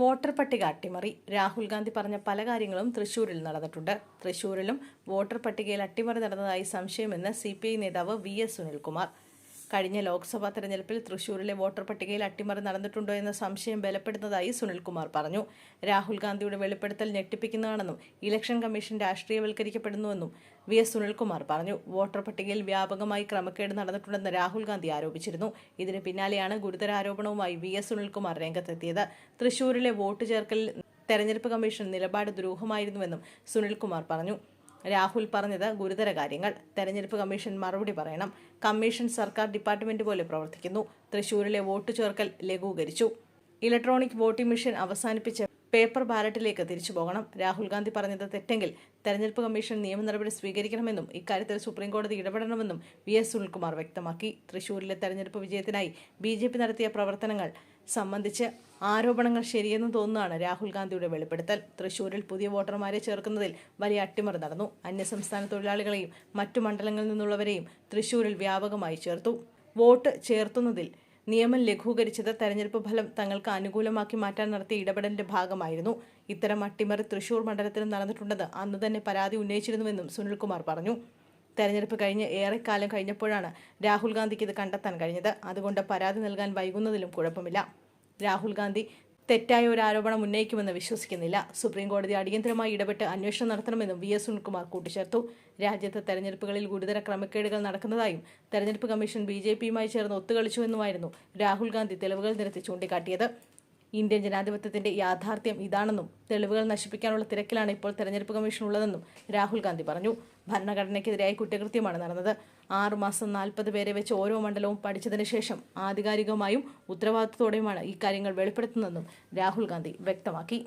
Voter പട്ടിക അട്ടിമറി. രാഹുൽ ഗാന്ധി പറഞ്ഞ പല കാര്യങ്ങളും തൃശൂരിൽ നടന്നിട്ടുണ്ട്. തൃശൂരിലും വോട്ടർ പട്ടികയിൽ അട്ടിമറി നടന്നതായി സംശയമെന്ന് സി പി ഐ നേതാവ് വി എസ് സുനിൽകുമാർ. കഴിഞ്ഞ ലോക്സഭാ തെരഞ്ഞെടുപ്പിൽ തൃശൂരിലെ വോട്ടർ പട്ടികയിൽ അട്ടിമറി നടന്നിട്ടുണ്ടോ എന്ന സംശയം ബലപ്പെടുന്നതായി സുനിൽകുമാർ പറഞ്ഞു. രാഹുൽ ഗാന്ധിയുടെ വെളിപ്പെടുത്തൽ ഞെട്ടിപ്പിക്കുന്നതാണെന്നും ഇലക്ഷൻ കമ്മീഷൻ രാഷ്ട്രീയവൽക്കരിക്കപ്പെടുന്നുവെന്നും വി എസ് സുനിൽകുമാർ പറഞ്ഞു. വോട്ടർ പട്ടികയിൽ വ്യാപകമായി ക്രമക്കേട് നടന്നിട്ടുണ്ടെന്ന് രാഹുൽ ഗാന്ധി ആരോപിച്ചിരുന്നു. ഇതിന് പിന്നാലെയാണ് ഗുരുതര ആരോപണവുമായി വി എസ് സുനിൽകുമാർ രംഗത്തെത്തിയത്. തൃശൂരിലെ വോട്ട് ചേർക്കലിൽ തെരഞ്ഞെടുപ്പ് കമ്മീഷൻ നിലപാട് ദുരൂഹമായിരുന്നുവെന്നും സുനിൽകുമാർ പറഞ്ഞു. രാഹുൽ പറഞ്ഞത് ഗുരുതര കാര്യങ്ങൾ. തെരഞ്ഞെടുപ്പ് കമ്മീഷൻ മറുപടി പറയണം. കമ്മീഷൻ സർക്കാർ ഡിപ്പാർട്ട്മെന്റ് പോലെ പ്രവർത്തിക്കുന്നു. തൃശൂരിലെ വോട്ട് ചേർക്കൽ ലഘൂകരിച്ചു. ഇലക്ട്രോണിക് വോട്ടിംഗ് മെഷീൻ അവസാനിപ്പിച്ച് പേപ്പർ ബാലറ്റിലേക്ക് തിരിച്ചു പോകണം. രാഹുൽ ഗാന്ധി പറഞ്ഞത് തെറ്റെങ്കിൽ തെരഞ്ഞെടുപ്പ് കമ്മീഷൻ നിയമ നടപടി സ്വീകരിക്കണമെന്നും ഇക്കാര്യത്തിൽ സുപ്രീംകോടതി ഇടപെടണമെന്നും വി എസ് സുനിൽകുമാർ വ്യക്തമാക്കി. തൃശൂരിലെ തെരഞ്ഞെടുപ്പ് വിജയത്തിനായി ബി നടത്തിയ പ്രവർത്തനങ്ങൾ സംബന്ധിച്ച് ആരോപണങ്ങൾ ശരിയെന്ന് തോന്നുന്നതാണ് രാഹുൽ ഗാന്ധിയുടെ വെളിപ്പെടുത്തൽ. തൃശൂരിൽ പുതിയ വോട്ടർമാരെ ചേർക്കുന്നതിൽ വലിയ അട്ടിമറി നടന്നു. അന്യസംസ്ഥാന തൊഴിലാളികളെയും മറ്റു മണ്ഡലങ്ങളിൽ നിന്നുള്ളവരെയും തൃശൂരിൽ വ്യാപകമായി ചേർത്തു. വോട്ട് ചേർത്തുന്നതിൽ നിയമം ലഘൂകരിച്ചത് തെരഞ്ഞെടുപ്പ് ഫലം തങ്ങൾക്ക് അനുകൂലമാക്കി മാറ്റാൻ നടത്തിയ ഇടപെടലിന്റെ ഭാഗമായിരുന്നു. ഇത്തരം അട്ടിമറി തൃശൂർ മണ്ഡലത്തിലും നടന്നിട്ടുണ്ടെന്ന് അന്ന് തന്നെ പരാതി ഉന്നയിച്ചിരുന്നുവെന്നും സുനിൽകുമാർ പറഞ്ഞു. തെരഞ്ഞെടുപ്പ് കഴിഞ്ഞ് ഏറെക്കാലം കഴിഞ്ഞപ്പോഴാണ് രാഹുൽ ഗാന്ധിക്ക് ഇത് കണ്ടെത്താൻ കഴിഞ്ഞത്. അതുകൊണ്ട് പരാതി നൽകാൻ വൈകുന്നതിലും കുഴപ്പമില്ല. രാഹുൽ ഗാന്ധി തെറ്റായ ഒരു ആരോപണം ഉന്നയിക്കുമെന്ന് വിശ്വസിക്കുന്നില്ല. സുപ്രീം കോടതി അടിയന്തരമായി ഇടപെട്ട് അന്വേഷണം നടത്തണമെന്നും വി എസ് സുനിൽകുമാർ കൂട്ടിച്ചേർത്തു. രാജ്യത്തെ തെരഞ്ഞെടുപ്പുകളിൽ ഗുരുതര ക്രമക്കേടുകൾ നടക്കുന്നതായും തെരഞ്ഞെടുപ്പ് കമ്മീഷൻ ബി ജെ പിയുമായി ചേർന്ന് ഒത്തുകളിച്ചുവെന്നുമായിരുന്നു രാഹുൽ ഗാന്ധി തെളിവുകൾ നിരത്തി ചൂണ്ടിക്കാട്ടിയത്. ഇന്ത്യൻ ജനാധിപത്യത്തിന്റെ യാഥാർത്ഥ്യം ഇതാണെന്നും തെളിവുകൾ നശിപ്പിക്കാനുള്ള തിരക്കിലാണ് ഇപ്പോൾ തെരഞ്ഞെടുപ്പ് കമ്മീഷൻ ഉള്ളതെന്നും രാഹുൽ ഗാന്ധി പറഞ്ഞു. ഭരണഘടനയ്ക്കെതിരായ കുറ്റകൃത്യമാണ് നടന്നത്. ആറുമാസം നാൽപ്പത് പേരെ വെച്ച് ഓരോ മണ്ഡലവും പഠിച്ചതിന് ശേഷം ആധികാരികമായും ഉത്തരവാദിത്തത്തോടെയുമാണ് ഇക്കാര്യങ്ങൾ കാര്യങ്ങൾ വെളിപ്പെടുത്തുന്നതെന്നും രാഹുൽ ഗാന്ധി വ്യക്തമാക്കി.